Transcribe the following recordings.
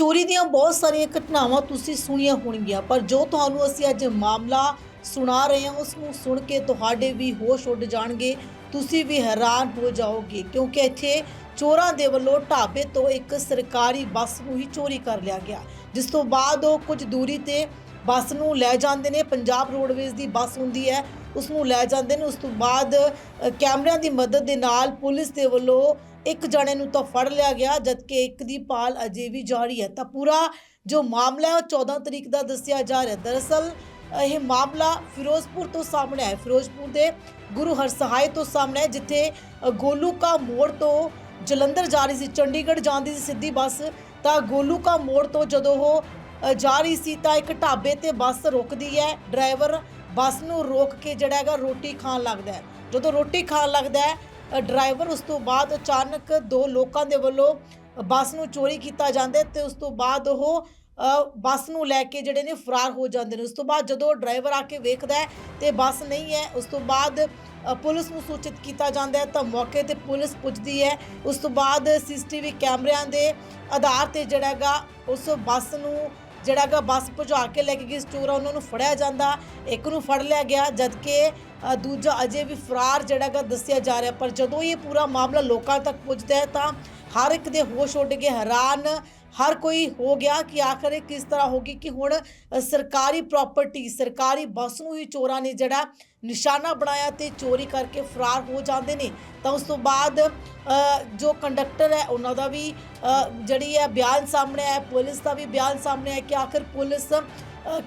ਚੋਰੀ ਦੀਆਂ ਬਹੁਤ ਸਾਰੀਆਂ ਘਟਨਾਵਾਂ ਤੁਸੀਂ ਸੁਣੀਆਂ ਹੋਣਗੀਆਂ, ਪਰ ਜੋ ਤੁਹਾਨੂੰ ਅਸੀਂ ਅੱਜ ਮਾਮਲਾ ਸੁਣਾ ਰਹੇ ਹਾਂ, ਉਸ ਨੂੰ ਸੁਣ ਕੇ ਤੁਹਾਡੇ ਵੀ ਹੋਸ਼ ਉੱਡ ਜਾਣਗੇ, ਤੁਸੀਂ ਵੀ ਹੈਰਾਨ ਹੋ ਜਾਓਗੇ, ਕਿਉਂਕਿ ਇੱਥੇ ਚੋਰਾਂ ਦੇ ਵੱਲੋਂ ਢਾਬੇ ਤੋਂ ਇੱਕ ਸਰਕਾਰੀ ਬੱਸ ਨੂੰ ਹੀ ਚੋਰੀ ਕਰ ਲਿਆ ਗਿਆ, ਜਿਸ ਤੋਂ ਬਾਅਦ ਉਹ ਕੁਝ ਦੂਰੀ ਤੇ ਬੱਸ ਨੂੰ ਲੈ ਜਾਂਦੇ ਨੇ ਪੰਜਾਬ ਰੋਡਵੇਜ਼ ਦੀ ਬੱਸ ਹੁੰਦੀ ਹੈ ਉਸ ਨੂੰ ਲੈ ਜਾਂਦੇ ਨੇ ਉਸ ਤੋਂ ਬਾਅਦ ਕੈਮਰਿਆਂ ਦੀ ਮਦਦ ਦੇ ਨਾਲ ਪੁਲਿਸ ਦੇ ਵੱਲੋਂ ਇੱਕ ਜਣੇ ਨੂੰ ਤਾਂ ਫੜ ਲਿਆ ਗਿਆ ਜਦਕਿ ਇੱਕ ਦੀ ਭਾਲ ਅਜੇ ਵੀ ਜਾਰੀ ਹੈ ਤਾਂ ਪੂਰਾ ਜੋ ਮਾਮਲਾ ਹੈ ਉਹ 14 ਤਰੀਕ ਦਾ ਦੱਸਿਆ ਜਾ ਰਿਹਾ ਦਰਅਸਲ ਇਹ ਮਾਮਲਾ ਫਿਰੋਜ਼ਪੁਰ ਤੋਂ ਸਾਹਮਣੇ ਆਇਆ ਹੈ। ਫਿਰੋਜ਼ਪੁਰ ਦੇ ਗੁਰੂ ਹਰਸਹਾਏ ਤੋਂ ਸਾਹਮਣੇ ਹੈ, ਜਿੱਥੇ ਅ, ਗੋਲੂ ਕਾ ਮੋੜ ਤੋਂ ਜਲੰਧਰ ਜਾ ਰਹੀ ਸੀ ਚੰਡੀਗੜ੍ਹ ਜਾਂਦੀ ਸੀ ਸਿੱਧੀ ਬੱਸ ਤਾਂ ਗੋਲੂ ਕਾ ਮੋੜ ਤੋਂ ਜਦੋਂ ਉਹ ਜਾ ਰਹੀ ਸੀ ਤਾਂ ਇੱਕ ਢਾਬੇ ਤੇ ਬੱਸ ਰੁਕਦੀ ਹੈ। ਡਰਾਈਵਰ ਬੱਸ ਨੂੰ ਰੋਕ ਕੇ ਜਿਹੜਾ ਹੈਗਾ ਰੋਟੀ ਖਾਣ ਲੱਗਦਾ ਹੈ। ਜਦੋਂ ਰੋਟੀ ਖਾਣ ਲੱਗਦਾ ਹੈ ਡਰਾਈਵਰ ਉਸ ਤੋਂ ਬਾਅਦ ਅਚਾਨਕ ਦੋ ਲੋਕਾਂ ਦੇ ਵੱਲੋਂ ਬੱਸ ਨੂੰ ਚੋਰੀ ਕੀਤਾ ਜਾਂਦਾ ਹੈ ਤੇ ਉਸ ਤੋਂ ਬਾਅਦ ਉਹ ਬੱਸ ਨੂੰ ਲੈ ਕੇ ਜਿਹੜੇ ਨੇ ਫਰਾਰ ਹੋ ਜਾਂਦੇ ਨੇ। ਉਸ ਤੋਂ ਬਾਅਦ ਜਦੋਂ ਡਰਾਈਵਰ ਆ ਕੇ ਵੇਖਦਾ ਹੈ ਤੇ ਬੱਸ ਨਹੀਂ ਹੈ, ਉਸ ਤੋਂ ਬਾਅਦ ਪੁਲਿਸ ਨੂੰ ਸੂਚਿਤ ਕੀਤਾ ਜਾਂਦਾ ਹੈ ਤਾਂ ਮੌਕੇ ਤੇ ਪੁਲਿਸ ਪੁੱਜਦੀ ਹੈ। ਉਸ ਤੋਂ ਬਾਅਦ ਸੀਸੀਟੀਵੀ ਕੈਮਰਿਆਂ ਦੇ ਆਧਾਰ ਤੇ ਜਿਹੜਾ ਹੈਗਾ ਉਸ ਬੱਸ ਨੂੰ ਜਿਹੜਾ ਗਾ ਬੱਸ ਭਜਾ ਕੇ ਲੈ ਕੇ ਗਈ ਸਟੋਰ ਆ ਉਹਨਾਂ ਨੂੰ ਫੜਿਆ ਜਾਂਦਾ। ਇੱਕ ਨੂੰ ਫੜ ਲਿਆ ਗਿਆ ਜਦਕਿ ਅ, ਦੂਜਾ ਅਜੇ ਵੀ ਫਰਾਰ ਜਿਹੜਾ ਗਾ ਦੱਸਿਆ ਜਾ ਰਿਹਾ। ਪਰ ਜਦੋਂ ਇਹ ਪੂਰਾ ਮਾਮਲਾ ਲੋਕਾਂ ਤੱਕ ਪੁੱਜਦਾ ਹੈ ਤਾਂ ਹਰ ਇੱਕ ਦੇ ਹੋਸ਼ ਉੱਡ ਕੇ ਹੈਰਾਨ ਹਰ ਕੋਈ ਹੋ ਗਿਆ ਕਿ ਆਖਰ ਇਹ ਕਿਸ ਤਰ੍ਹਾਂ ਹੋਗੀ ਕਿ ਹੁਣ ਸਰਕਾਰੀ ਪ੍ਰਾਪਰਟੀ ਸਰਕਾਰੀ ਬੱਸ ਨੂੰ ਹੀ ਚੋਰਾਂ ਨੇ ਜਿਹੜਾ ਨਿਸ਼ਾਨਾ ਬਣਾਇਆ ਤੇ ਚੋਰੀ ਕਰਕੇ ਫਰਾਰ ਹੋ ਜਾਂਦੇ ਨੇ, ਤਾਂ ਉਸ ਤੋਂ ਬਾਅਦ ਜੋ ਕੰਡਕਟਰ ਹੈ ਉਹਨਾਂ ਦਾ ਵੀ ਜਿਹੜੀ ਹੈ ਬਿਆਨ ਸਾਹਮਣੇ ਆਇਆ, ਪੁਲਿਸ ਦਾ ਵੀ ਬਿਆਨ ਸਾਹਮਣੇ ਆਇਆ ਕਿ ਆਖਰ ਪੁਲਿਸ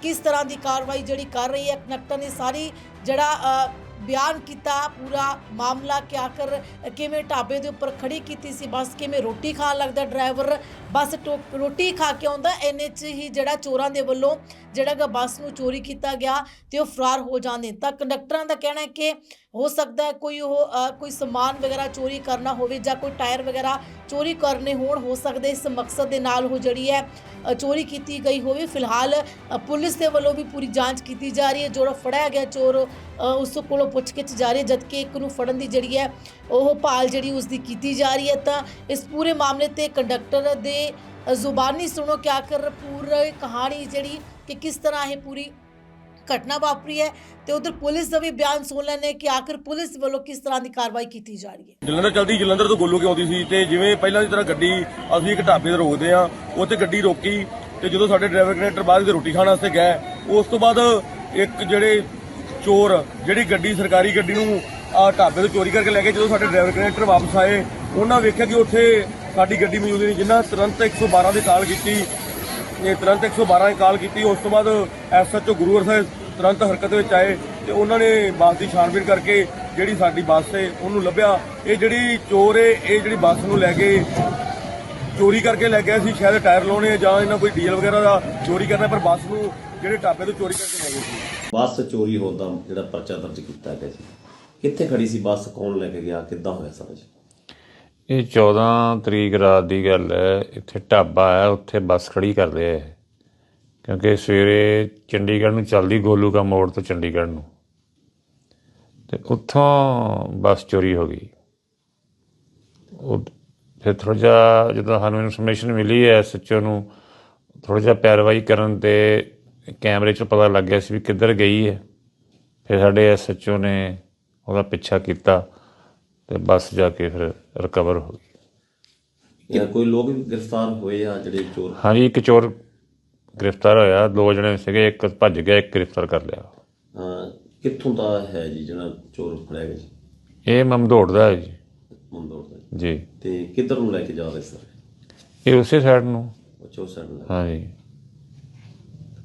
ਕਿਸ ਤਰ੍ਹਾਂ ਦੀ ਕਾਰਵਾਈ ਜਿਹੜੀ ਕਰ ਰਹੀ ਹੈ ਕੰਡਕਟਰ ਨੇ ਸਾਰੀ ਜਿਹੜਾ ਬਿਆਨ ਕੀਤਾ, ਪੂਰਾ ਮਾਮਲਾ ਕਿ ਆਖਰ ਕਿਵੇਂ ਢਾਬੇ ਦੇ ਉੱਪਰ ਖੜੀ ਕੀਤੀ ਸੀ, ਬੱਸ ਕਿਵੇਂ ਰੋਟੀ ਖਾਣ ਲੱਗਦਾ ਡਰਾਈਵਰ, ਬੱਸ ਟੋ- ਰੋਟੀ ਖਾ ਕੇ ਆਉਂਦਾ, ਇੰਨੇ 'ਚ ਹੀ ਜਿਹੜਾ ਚੋਰਾਂ ਦੇ ਵੱਲੋਂ, ਜਿਹੜਾ ਗਾ ਬੱਸ ਨੂੰ ਚੋਰੀ ਕੀਤਾ ਗਿਆ ਤੇ ਉਹ ਫਰਾਰ ਹੋ ਜਾਂਦੇ ਤਾਂ ਕੰਡਕਟਰਾਂ ਦਾ ਕਹਿਣਾ ਹੈ ਕਿ ਹੋ ਸਕਦਾ ਹੈ ਕੋਈ ਉਹ ਕੋਈ ਸਮਾਨ ਵਗੈਰਾ ਚੋਰੀ ਕਰਨਾ ਹੋਵੇ ਜਾਂ ਕੋਈ ਟਾਇਰ ਵਗੈਰਾ ਚੋਰੀ ਕਰਨੇ ਹੋਣ, ਹੋ ਸਕਦੇ ਇਸ ਮਕਸਦ ਦੇ ਨਾਲ ਉਹ ਜਿਹੜੀ ਹੈ ਚੋਰੀ ਕੀਤੀ ਗਈ ਹੋਵੇ। ਫਿਲਹਾਲ ਪੁਲਿਸ ਦੇ ਵੱਲੋਂ ਵੀ ਪੂਰੀ ਜਾਂਚ ਕੀਤੀ ਜਾ ਰਹੀ ਹੈ। ਜਿਹੜਾ ਫੜਿਆ ਗਿਆ ਚੋਰ ਉਸ ਕੋਲੋਂ ਪੁੱਛਗਿੱਛ ਜਾ ਰਹੀ ਹੈ। ਜਦਕਿ ਇੱਕ ਨੂੰ ਫੜਨ ਦੀ ਜਿਹੜੀ ਹੈ, ਉਹ ਭਾਲ ਜਿਹੜੀ ਉਸ ਦੀ ਕੀਤੀ ਜਾ ਰਹੀ ਹੈ। ਤਾਂ ਇਸ ਪੂਰੇ ਮਾਮਲੇ ਤੇ ਕੰਡਕਟਰ ਦੇ ਜ਼ੁਬਾਨੀ ਸੁਣੋ ਕਿ ਆਖਰ ਪੂਰੀ ਕਹਾਣੀ ਜਿਹੜੀ ਕਿ ਕਿਸ ਤਰ੍ਹਾਂ ਇਹ ਪੂਰੀ ਘਟਨਾ ਵਾਪਰੀ ਹੈ ਤੇ ਉਧਰ ਪੁਲਿਸ ਦਾ ਵੀ ਬਿਆਨ ਸੁਣ ਲੈਣੇ ਕਿ ਆਖਰ ਪੁਲਿਸ ਵੱਲੋਂ ਕਿਸ ਤਰ੍ਹਾਂ ਦੀ ਕਾਰਵਾਈ ਕੀਤੀ ਜਾ ਰਹੀ ਹੈ। ਜਲੰਧਰ ਚਲਦੀ ਜਲੰਧਰ ਤੋਂ ਗੋਲੂ ਕੇ ਆਉਂਦੀ ਸੀ ਤੇ ਜਿਵੇਂ ਪਹਿਲਾਂ ਦੀ ਤਰ੍ਹਾਂ ਗੱਡੀ ਅਸੀਂ ਇੱਕ ਢਾਬੇ ਤੇ ਰੋਕਦੇ ਆ ਉੱਥੇ ਗੱਡੀ ਰੋਕੀ ਤੇ ਜਦੋਂ ਸਾਡੇ ਡਰਾਈਵਰ ਕਨੈਕਟਰ ਬਾਅਦ ਵਿੱਚ ਰੋਟੀ ਖਾਣ ਵਾਸਤੇ ਗਏ, ਉਸ ਤੋਂ ਬਾਅਦ ਇੱਕ ਜਿਹੜੇ ਚੋਰ, ਜਿਹੜੀ ਗੱਡੀ ਸਰਕਾਰੀ ਗੱਡੀ ਨੂੰ ਆ ਢਾਬੇ ਤੋਂ ਚੋਰੀ ਕਰਕੇ ਲੈ ਕੇ ਜਦੋਂ ਸਾਡੇ ਡਰਾਈਵਰ ਕਨੈਕਟਰ ਵਾਪਸ ਆਏ, ਉਹਨਾਂ ਵੇਖਿਆ ਕਿ ਉੱਥੇ ਸਾਡੀ ਗੱਡੀ ਮੌਜੂਦ ਨਹੀਂ ਜਿੰਨਾ ਤੁਰੰਤ 112 ਦੀ ਕਾਲ ਕੀਤੀ ਇਹ ਤੁਰੰਤ 112 ਨੇ ਕਾਲ ਕੀਤੀ। ਉਸ ਤੋਂ ਬਾਅਦ ਐਸਐਚਓ ਗੁਰੂਵਰ ਸਾਹਿਬ ਤੁਰੰਤ ਹਰਕਤ ਵਿੱਚ ਆਏ ਤੇ ਉਹਨਾਂ ਨੇ ਬੱਸ ਦੀ ਛਾਣਬੀਣ ਕਰਕੇ ਜਿਹੜੀ ਸਾਡੀ ਬੱਸ ਏ ਉਹਨੂੰ ਲੱਭਿਆ। ਇਹ ਜਿਹੜੀ ਚੋਰ ਏ ਇਹ ਜਿਹੜੀ ਬੱਸ ਨੂੰ ਲੈ ਕੇ ਚੋਰੀ ਕਰਕੇ ਲੈ ਗਿਆ ਸੀ, ਸ਼ਾਇਦ ਟਾਇਰ ਲਾਉਣੇ ਜਾਂ ਇਹਨਾਂ ਕੋਈ ਡੀਜ਼ਲ ਵਗੈਰਾ ਦਾ ਚੋਰੀ ਕਰਨਾ, ਪਰ ਬੱਸ ਨੂੰ ਜਿਹੜੇ ਢਾਬੇ ਤੋਂ ਚੋਰੀ ਕਰਕੇ ਲੈ ਗਏ ਸੀ। ਬੱਸ ਚੋਰੀ ਹੋਣ ਦਾ ਜਿਹੜਾ ਪਰਚਾ ਦਰਜ ਕੀਤਾ ਗਿਆ ਸੀ, ਕਿੱਥੇ ਖੜੀ ਸੀ? ਬੱਸ ਕੌਣ ਲੈ ਕੇ ਗਿਆ? ਕਿੱਦਾਂ ਹੋਇਆ ਸਾਰਾ ਜੀ? ਇਹ 14 ਤਰੀਕ ਰਾਤ ਦੀ ਗੱਲ ਹੈ, ਇੱਥੇ ਢਾਬਾ ਹੈ, ਉੱਥੇ ਬੱਸ ਖੜੀ ਕਰ ਰਿਹਾ ਹੈ ਕਿਉਂਕਿ ਸਵੇਰੇ ਚੰਡੀਗੜ੍ਹ ਨੂੰ ਚੱਲਦੀ ਗੋਲੂ ਕਾ ਮੋੜ ਤੋਂ ਚੰਡੀਗੜ੍ਹ ਨੂੰ। ਤੇ ਉੱਥੋਂ ਬੱਸ ਚੋਰੀ ਹੋ ਗਈ। ਉਹ ਫਿਰ ਥੋੜਾ ਜਿਹਾ ਜਦੋਂ ਸਾਨੂੰ ਇਨਫੋਰਮੇਸ਼ਨ ਮਿਲੀ ਹੈ ਐਸਐਚਓ ਨੂੰ ਥੋੜਾ ਜਿਹਾ ਪੈਰਵਾਈ ਕਰਨ ਤੇ ਕੈਮਰੇ 'ਚੋਂ ਪਤਾ ਲੱਗ ਗਿਆ ਸੀ ਵੀ ਕਿੱਧਰ ਗਈ ਹੈ। ਫਿਰ ਸਾਡੇ ਐਸਐਚਓ ਨੇ ਉਹਦਾ ਪਿੱਛਾ ਕੀਤਾ। ਤੇ ਬੱਸ ਜਾ ਕੇ ਫਿਰ ਰਿਕਵਰ ਹੋ ਗਈ। ਜਾਂ ਕੋਈ ਲੋਕ ਵੀ ਗ੍ਰਿਫਤਾਰ ਹੋਏ ਆ ਜਿਹੜੇ ਚੋਰ? ਹਾਂਜੀ ਇੱਕ ਚੋਰ ਗ੍ਰਿਫਤਾਰ ਹੋਇਆ। ਦੋ ਜਣੇ ਸੀਗੇ ਇੱਕ ਭੱਜ ਗਿਆ ਇੱਕ ਗ੍ਰਿਫਤਾਰ ਕਰ ਲਿਆ। ਅਹ ਕਿੱਥੋਂ ਦਾ ਹੈ ਜੀ ਜਿਹੜਾ ਚੋਰ ਫੜਿਆ ਗਿਆ ਜੀ? ਇਹ ਮਮਦੋੜ ਦਾ ਹੈ ਜੀ। ਮੰਦੋੜ ਦਾ ਜੀ। ਤੇ ਕਿੱਧਰ ਨੂੰ ਲੈ ਕੇ ਜਾ ਰਹੇ ਸਰ? ਇਹ ਉਸੇ ਸਾਈਡ ਨੂੰ। ਉਸ side ਨੂੰ ਲੈ ਹਾਂਜੀ।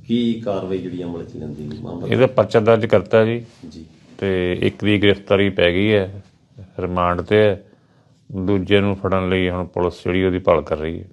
ਕੀ ਕਾਰਵਾਈ ਜਿਹੜੀ ਅਮਲ ਚ ਲੈਂਦੀ? ਮਾਮਲਾ ਇਹਦਾ ਪਰਚਾ ਦਰਜ ਕਰਤਾ ਜੀ। ਜੀ। ਤੇ ਇੱਕ ਦੀ ਗ੍ਰਿਫਤਾਰੀ ਪੈ ਗਈ ਹੈ। ਰਿਮਾਂਡ ਤੇ ਹੈ ਦੂਜੇ ਨੂੰ ਫੜਨ ਲਈ ਹੁਣ ਪੁਲਿਸ ਜਿਹੜੀ ਉਹਦੀ ਭਾਲ ਕਰ ਰਹੀ ਹੈ।